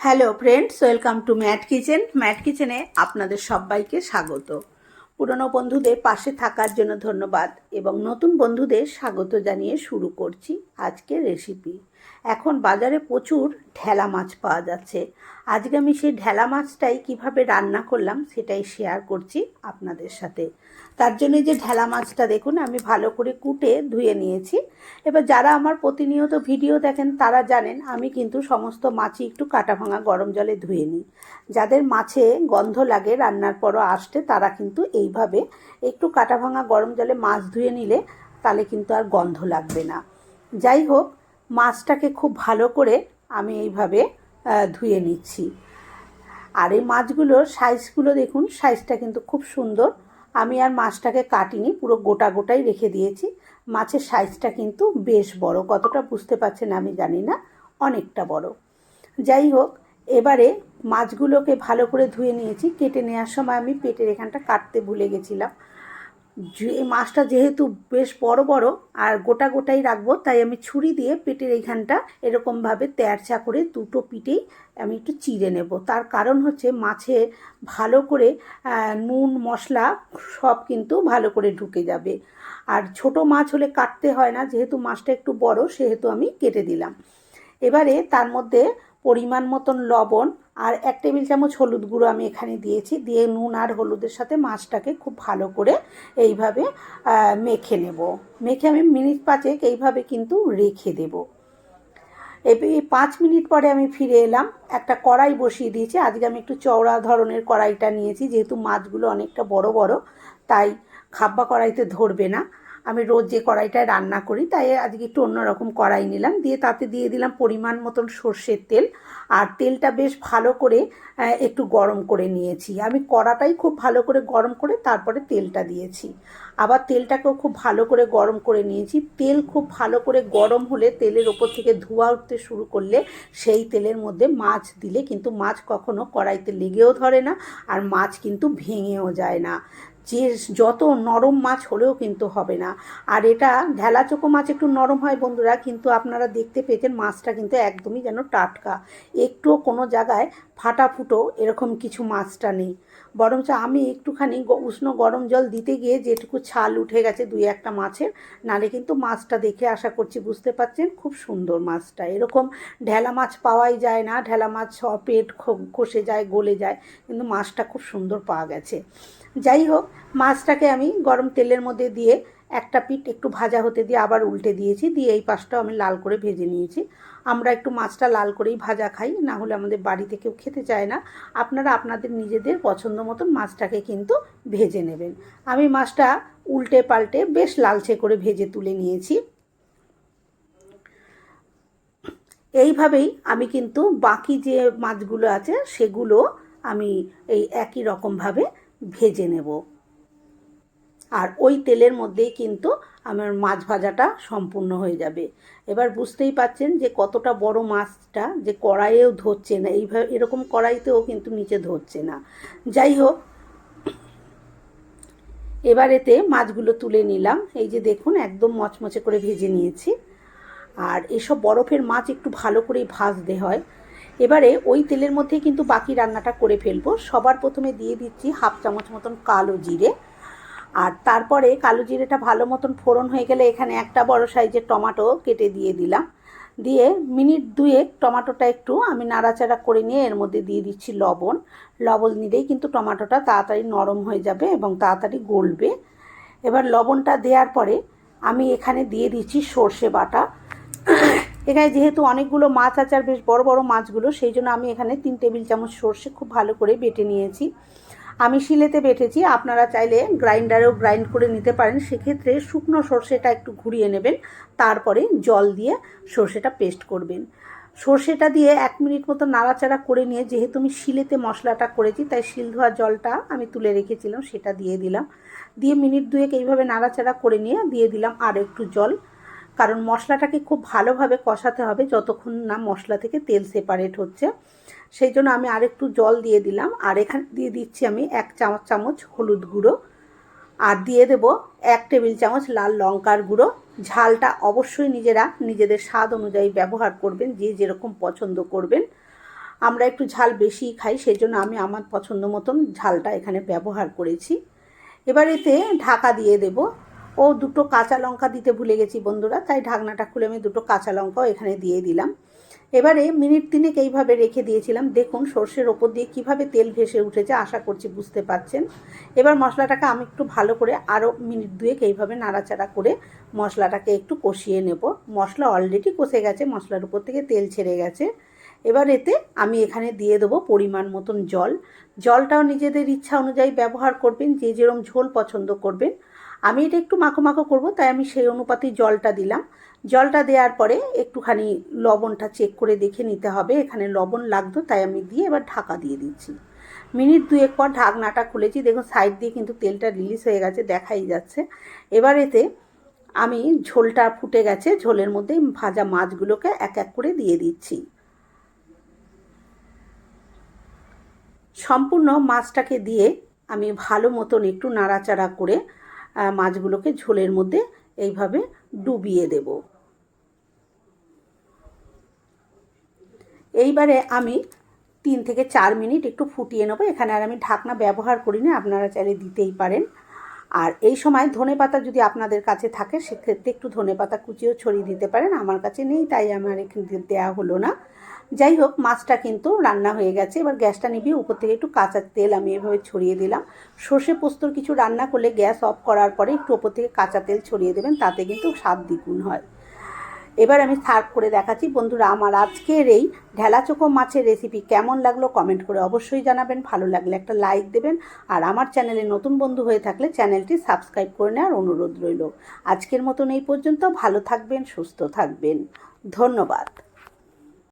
Hello friends, welcome to Matt kitchen. Matt কিচেনে আপনাদের সবাইকে স্বাগত। পুরনো বন্ধুদের পাশে থাকার জন্য ধন্যবাদ এবং নতুন বন্ধুদের স্বাগত জানিয়ে শুরু করছি আজকের রেসিপি এখন বাজারে প্রচুর ঢেলা মাছ পাওয়া যাচ্ছে। আজকে আমি সেই ঢেলা মাছটাই কীভাবে রান্না করলাম সেটাই শেয়ার করছি আপনাদের সাথে। তার জন্য যে ঢেলা মাছটা দেখুন, আমি ভালো করে কুটে ধুয়ে নিয়েছি। এবার যারা আমার প্রতিনিয়ত ভিডিও দেখেন, তারা জানেন আমি কিন্তু সমস্ত মাছই একটু কাটা ভাঙা গরম জলে ধুয়ে নিই। যাদের মাছে গন্ধ লাগে রান্নার পরও আসতে, তারা কিন্তু এইভাবে একটু কাটা ভাঙা গরম জলে মাছ ধুয়ে নিলে তাহলে কিন্তু আর গন্ধ লাগবে না। যাই হোক মাছটাকে খুব ভালো করে আমি এইভাবে ধুয়ে নিচ্ছি। আর এই মাছগুলোর সাইজগুলো দেখুন সাইজটা কিন্তু খুব সুন্দর। আমি আর মাছটাকে কাটিনি, পুরো গোটা গোটাই রেখে দিয়েছি। মাছের সাইজটা কিন্তু বেশ বড়, কতটা বুঝতে পারছেন আমি জানি না, অনেকটা বড়। যাই হোক, এবারে মাছগুলোকে ভালো করে ধুয়ে নিয়েছি। কেটে নেওয়ার সময় আমি পেটের এখানটা কাটতে ভুলে গেছিলাম। এই মাছটা যেহেতু বেশ বড় বড় আর গোটা গোটাই রাখব, তাই আমি ছুরি দিয়ে পেটের এইখানটা এরকমভাবে তেরচা করে দুটো পিঠেই আমি একটু চিড়ে নেব। তার কারণ হচ্ছে মাছে ভালো করে নুন, মশলা সব কিন্তু ভালো করে ঢুকে যাবে। আর ছোট মাছ হলে কাটতে হয় না, যেহেতু মাছটা একটু বড় সেহেতু আমি কেটে দিলাম। এবারে তার মধ্যে পরিমাণ মতন লবণ আর এক টেবিল চামচ হলুদ গুঁড়ো আমি এখানে দিয়েছি। দিয়ে নুন আর হলুদের সাথে মাছটাকে খুব ভালো করে এইভাবে মেখে নেব। মেখে আমি মিনিট পাঁচেক এইভাবে কিন্তু রেখে দেব। এই পাঁচ মিনিট পরে আমি ফিরে এলাম। একটা কড়াই বসিয়ে দিয়েছি। আজকে আমি একটু চওড়া ধরনের কড়াইটা নিয়েছি। যেহেতু মাছগুলো অনেকটা বড় বড়, তাই খাব্বা কড়াইতে ধরবে না। আমি রোজ যে কড়াইটায় রান্না করি, তাই আজকে একটু অন্যরকম কড়াই নিলাম। দিয়ে তাতে দিয়ে দিলাম পরিমাণ মতন সর্ষের তেল। আর তেলটা বেশ ভালো করে একটু গরম করে নিয়েছি। আমি কড়াটাই খুব ভালো করে গরম করে তারপরে তেলটা দিয়েছি। আবার তেলটাকেও খুব ভালো করে গরম করে নিয়েছি। তেল খুব ভালো করে গরম হলে তেলের ওপর থেকে ধোয়া উঠতে শুরু করলে সেই তেলের মধ্যে মাছ দিলে কিন্তু মাছ কখনো কড়াইতে লেগেও ধরে না, আর মাছ কিন্তু ভেঙেও যায় না। যে যত নরম মাছ হলেও কিন্তু হবে না। আর এটা ঢেলা চোখো মাছ একটু নরম হয় বন্ধুরা, কিন্তু আপনারা দেখতে পেয়েছেন মাছটা কিন্তু একদমই যেন টাটকা। একটুও কোনো জায়গায় ফাটা ফুটো এরকম কিছু মাছটা নেই। বরঞ্চ আমি একটুখানি উষ্ণ গরম জল দিতে গিয়ে যেটুকু ছাল উঠে গেছে দুই একটা মাছের, নালে কিন্তু মাছটা দেখে আশা করছি বুঝতে পারছেন খুব সুন্দর মাছটা। এরকম ঢেলা মাছ পাওয়াই যায় না, ঢেলা মাছ পেট খসে যায়, গলে যায়, কিন্তু মাছটা খুব সুন্দর পাওয়া গেছে। যাই হোক, মাছটাকে আমি গরম তেলের মধ্যে দিয়ে একটা পিঠ একটু ভাজা হতে দিয়ে আবার উল্টে দিয়েছি, দিয়ে এই পাশটাও আমি লাল করে ভেজে নিয়েছি। আমরা একটু মাছটা লাল করেই ভাজা খাই, না হলে আমাদের বাড়িতে কেউ খেতে চায় না। আপনারা আপনাদের নিজেদের পছন্দ মতন মাছটাকে কিন্তু ভেজে নেবেন। আমি মাছটা উল্টে পাল্টে বেশ লালচে করে ভেজে তুলে নিয়েছি। এইভাবেই আমি কিন্তু বাকি যে মাছগুলো আছে, সেগুলো আমি এই একই রকমভাবে ভেজে নেব। আর ওই তেলের মধ্যেই কিন্তু আমার মাছ ভাজাটা সম্পূর্ণ হয়ে যাবে। এবার বুঝতেই পাচ্ছেন যে কতটা বড় মাছটা যে কড়াইয়েও ধরছে না। এইভাবে, এরকম কড়াইতেও কিন্তু নিচে ধরছে না। যাই হোক, এবার এতে মাছগুলো তুলে নিলাম। এই যে দেখুন, একদম মচমচে করে ভেজে নিয়েছি। আর এসব বরফের মাছ একটু ভালো করেই ভাজতে হয়। এবারে ওই তেলের মধ্যেই কিন্তু বাকি রান্নাটা করে ফেলব। সবার প্রথমে দিয়ে দিচ্ছি হাফ চামচ মতন কালো জিরে। আর তারপরে কালো জিরেটা ভালো মতন ফোড়ন হয়ে গেলে এখানে একটা বড় সাইজের টমাটো কেটে দিয়ে দিলাম। দিয়ে মিনিট দুয়েক টমাটোটা একটু আমি নাড়াচাড়া করে নিয়ে এর মধ্যে দিয়ে দিচ্ছি লবণ। লবণ নিলেই কিন্তু টমাটোটা তাড়াতাড়ি নরম হয়ে যাবে এবং তাড়াতাড়ি গলবে। এবার লবণটা দেওয়ার পরে আমি এখানে দিয়ে দিচ্ছি সর্ষে বাটা। এখানে যেহেতু অনেকগুলো মাছ আছে আর বেশ বড় বড় মাছগুলো, সেই জন্য আমি এখানে তিন টেবিল চামচ সর্ষে খুব ভালো করে বেটে নিয়েছি। আমি শিলেতে বেটেছি, আপনারা চাইলে গ্রাইন্ডারেও গ্রাইন্ড করে নিতে পারেন। সেক্ষেত্রে শুকনো সর্ষেটা একটু ঘুরিয়ে নেবেন, তারপরে জল দিয়ে সর্ষেটা পেস্ট করবেন। সর্ষেটা দিয়ে এক মিনিট মতো নাড়াচাড়া করে নিয়ে, যেহেতু আমি শিলেতে মশলাটা করেছি, তাই শিল ধোয়া জলটা আমি তুলে রেখেছিলাম, সেটা দিয়ে দিলাম। দিয়ে মিনিট দুয়েক এইভাবে নাড়াচাড়া করে নিয়ে, দিয়ে দিলাম আর একটু জল। কারণ মশলাটাকে খুব ভালোভাবে কষাতে হবে যতক্ষণ না মশলা থেকে তেল সেপারেট হচ্ছে। সেই জন্য আমি আরেকটু জল দিয়ে দিলাম। আর এখানে দিয়ে দিচ্ছি আমি এক চামচ চামচ হলুদ গুঁড়ো। আর দিয়ে দেব এক টেবিল চামচ লাল লঙ্কার গুঁড়ো। ঝালটা অবশ্যই নিজেরা নিজেদের স্বাদ অনুযায়ী ব্যবহার করবেন, যে যেরকম পছন্দ করবেন। আমরা একটু ঝাল বেশি খাই, সেই জন্য আমি আমার পছন্দ মতন ঝালটা এখানে ব্যবহার করেছি। এবার এতে ঢাকা দিয়ে দেব ও দুটো কাঁচা লঙ্কা দিতে ভুলে গেছি বন্ধুরা, তাই ঢাকনাটা খুলে আমি দুটো কাঁচা লঙ্কাও এখানে দিয়ে দিলাম। এবারে মিনিট তিনেক এইভাবে রেখে দিয়েছিলাম। দেখুন সর্ষের ওপর দিয়ে কীভাবে তেল ভেসে উঠেছে, আশা করছি বুঝতে পারছেন। এবার মশলাটাকে আমি একটু ভালো করে আরও মিনিট দুয়েক এইভাবে নাড়াচাড়া করে মশলাটাকে একটু কষিয়ে নেব। মশলা অলরেডি কষে গেছে, মশলার উপর থেকে তেল ছেড়ে গেছে। এবার এতে আমি এখানে দিয়ে দেবো পরিমাণ মতন জল। জলটাও নিজেদের ইচ্ছা অনুযায়ী ব্যবহার করবেন, যে যেরম ঝোল পছন্দ করবেন। আমি এটা একটু মাখো মাখো করব, তাই আমি সেই অনুপাতেই জলটা দিলাম। জলটা দেওয়ার পরে একটুখানি লবণটা চেক করে দেখে নিতে হবে, এখানে লবণ লাগতো, তাই আমি দিয়ে এবার ঢাকা দিয়ে দিচ্ছি। মিনিট দুয়েক পর ঢাকনাটা খুলেছি, দেখুন সাইড দিয়ে কিন্তু তেলটা রিলিজ হয়ে গেছে, দেখাই যাচ্ছে। এবার এতে আমি ঝোলটা ফুটে গেছে, ঝোলের মধ্যে ভাজা মাছগুলোকে এক এক করে দিয়ে দিচ্ছি। সম্পূর্ণ মাছটাকে দিয়ে আমি ভালো মতন একটু নাড়াচাড়া করে মাছগুলোকে ঝোলের মধ্যে এইভাবে ডুবিয়ে দেব। এইবারে আমি তিন থেকে চার মিনিট একটু ফুটিয়ে নেব। এখানে আর আমি ঢাকনা ব্যবহার করি না আপনারা চাইলে দিতেই পারেন। আর এই সময় ধনে পাতা যদি আপনাদের কাছে থাকে, সেক্ষেত্রে একটু ধনে পাতা কুচিও ছড়িয়ে দিতে পারেন। আমার কাছে নেই, তাই আমার এখানে দেওয়া হলো না। যাই হোক, মাছটা কিন্তু রান্না হয়ে গেছে। এবার গ্যাসটা নিবিয়ে উপর থেকে একটু কাঁচা তেল আমি এভাবে ছড়িয়ে দিলাম। সর্ষে পোস্তর কিছু রান্না করলে গ্যাস অফ করার পরে একটু ওপর থেকে কাঁচা তেল ছড়িয়ে দেবেন, তাতে কিন্তু স্বাদ দ্বিগুণ হয়। এবার আমি সার্ভ করে দেখাচ্ছি। বন্ধুরা, আমার আজকের এই ঢেলাচোখো মাছের রেসিপি কেমন লাগল কমেন্ট করে অবশ্যই জানাবেন। ভালো লাগলে একটা লাইক দেবেন। আর আমার চ্যানেলে নতুন বন্ধু হয়ে থাকলে চ্যানেলটি সাবস্ক্রাইব করে নেওয়ার অনুরোধ রইল। আজকের মতন এই পর্যন্ত ভালো থাকবেন, সুস্থ থাকবেন। ধন্যবাদ।